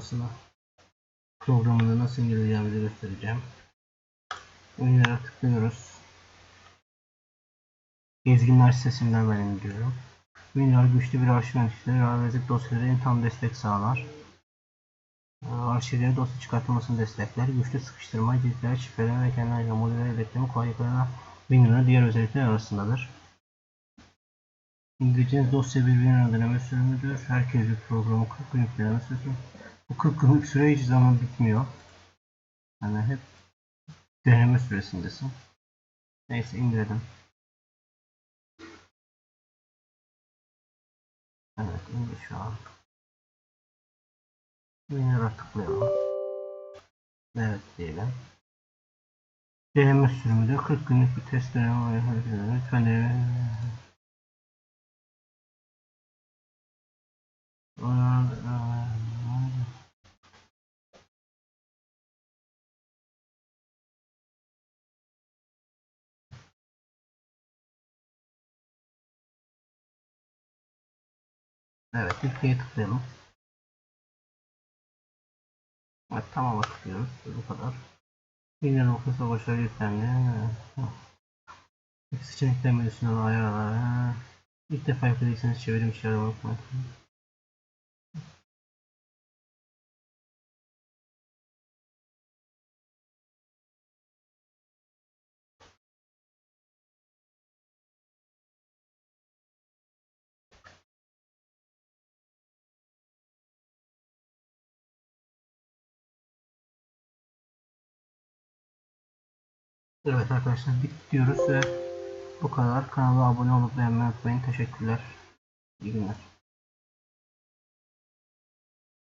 uygulamasını programını nasıl indireceğimizi göstereceğim. Oyunlara tıklıyoruz. Gezginler sitesinden ben indiriyorum. WinRAR güçlü bir arşiv yöneticileri ve dosyaları tam destek sağlar. Ee, Arşivleri dosya çıkartılmasını destekler. Güçlü sıkıştırma, ciltler, şifreleme ve kendilerine modüler edekleme kolaylıklarına WinRAR'ın diğer özellikler arasındadır. İndireceğiniz dosya bir WinRAR deneme sürümüdür. Herkes bir programı 40 günlük deneme süresi. Bu 40 günlük süre hiç zaman bitmiyor. Yani hep deneme süresindesin. Neyse indirelim. Evet indi şu an. WinRAR'a tıklayalım. Evet diyelim. Deneme sürümüdür. 40 günlük bir test dönemi. Lütfen deneme. Evet, Türkiye'ye tıklayalım. Evet, tamam'a tıklıyoruz. Bu kadar. Yine noktası başarı yüklendi. Seçenekler menüsünden ayarlar. İlk defa yüklediyseniz çevirim aramak unutmayın. Evet arkadaşlar bitti diyoruz ve bu kadar. Kanala abone olup beğenmeyi unutmayın. Teşekkürler. İyi günler.